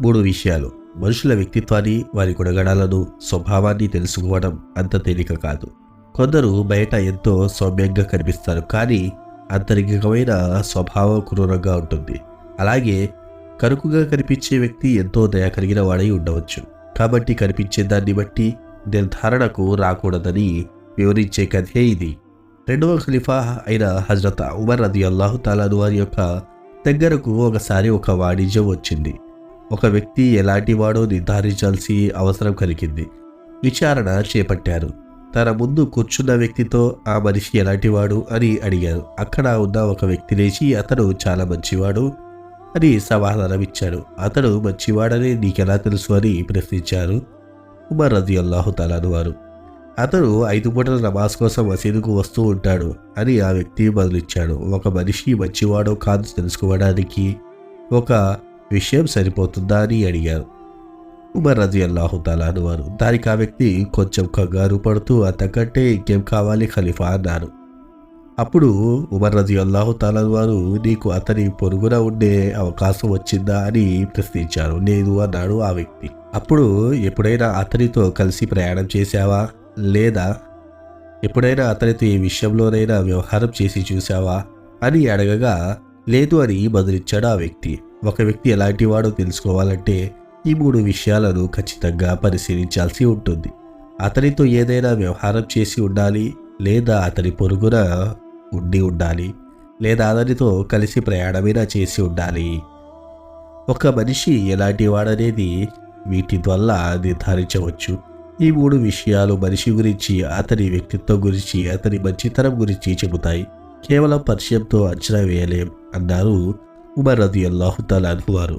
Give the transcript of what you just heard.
మూడు విషయాలు. మనుషుల వ్యక్తిత్వాన్ని వారి గుణగణాలను స్వభావాన్ని తెలుసుకోవడం అంత తేలిక కాదు. కొందరు బయట ఎంతో సౌమ్యంగా కనిపిస్తారు కానీ అంతరింగికమైన స్వభావం క్రూరంగా ఉంటుంది. అలాగే కరుకుగా కనిపించే వ్యక్తి ఎంతో దయ కలిగిన వాడై ఉండవచ్చు. కాబట్టి కనిపించే దాన్ని బట్టి నిర్ధారణకు రాకూడదని వివరించే కథే ఇది. రెండవ ఖలీఫా అయిన హజరత్ ఉమర్ అది అల్లాహు తాలాను వారి యొక్క దగ్గరకు ఒకసారి ఒక వాణిజ్యం వచ్చింది. ఒక వ్యక్తి ఎలాంటివాడో నిర్ధారించాల్సి అవసరం కలిగింది. విచారణ చేపట్టారు. తన ముందు కూర్చున్న వ్యక్తితో ఆ మనిషి ఎలాంటివాడు అని అడిగారు. అక్కడ ఉన్న ఒక వ్యక్తి లేచి అతను చాలా మంచివాడు అని సమాధానం ఇచ్చాడు అతడు మంచివాడని నీకెలా తెలుసు అని ప్రశ్నించారు ఉమర్ రజి అల్లాహు తలాను వారు. అతను ఐదు పూటల నమాజ్ కోసం మసీదుకు వస్తూ ఉంటాడు అని ఆ వ్యక్తి బదులిచ్చాడు. ఒక మనిషి మంచివాడో కాదు తెలుసుకోవడానికి ఒక విషయం సరిపోతుందా అని అడిగారు. ఉమర్ రజీ అల్లాహు అనువారు. వారు దానికి ఆ వ్యక్తి కొంచెం కంగారు పడుతూ అంతకంటే ఇంకేం కావాలి ఖలీఫా అన్నారు. అప్పుడు ఉమర్ రజీ అల్లాహుతాలా వారు నీకు అతని పొరుగున ఉండే అవకాశం వచ్చిందా అని ప్రశ్నించారు. లేదు అన్నాడు ఆ వ్యక్తి. అప్పుడు ఎప్పుడైనా అతనితో కలిసి ప్రయాణం చేశావా? లేదా ఎప్పుడైనా అతనితో ఈ విషయంలోనైనా వ్యవహారం చేసి చూసావా అని అడగగా లేదు అని బదిలిచ్చాడు ఆ వ్యక్తి. ఒక వ్యక్తి ఎలాంటి వాడో తెలుసుకోవాలంటే ఈ మూడు విషయాలను ఖచ్చితంగా పరిశీలించాల్సి ఉంటుంది. అతనితో ఏదైనా వ్యవహారం చేసి ఉండాలి లేదా అతని పొరుగున ఉండి ఉండాలి లేదా అతనితో కలిసి ప్రయాణమైనా చేసి ఉండాలి. ఒక మనిషి ఎలాంటి వాడనేది వీటి వల్ల నిర్ధారించవచ్చు. ఈ మూడు విషయాలు మనిషి గురించి అతని వ్యక్తిత్వం గురించి అతని మంచితనం గురించి చెబుతాయి. కేవలం పరిచయంతో అంచనా వేయలేం అన్నారు ఉమర్ రది అల్లాహు వారు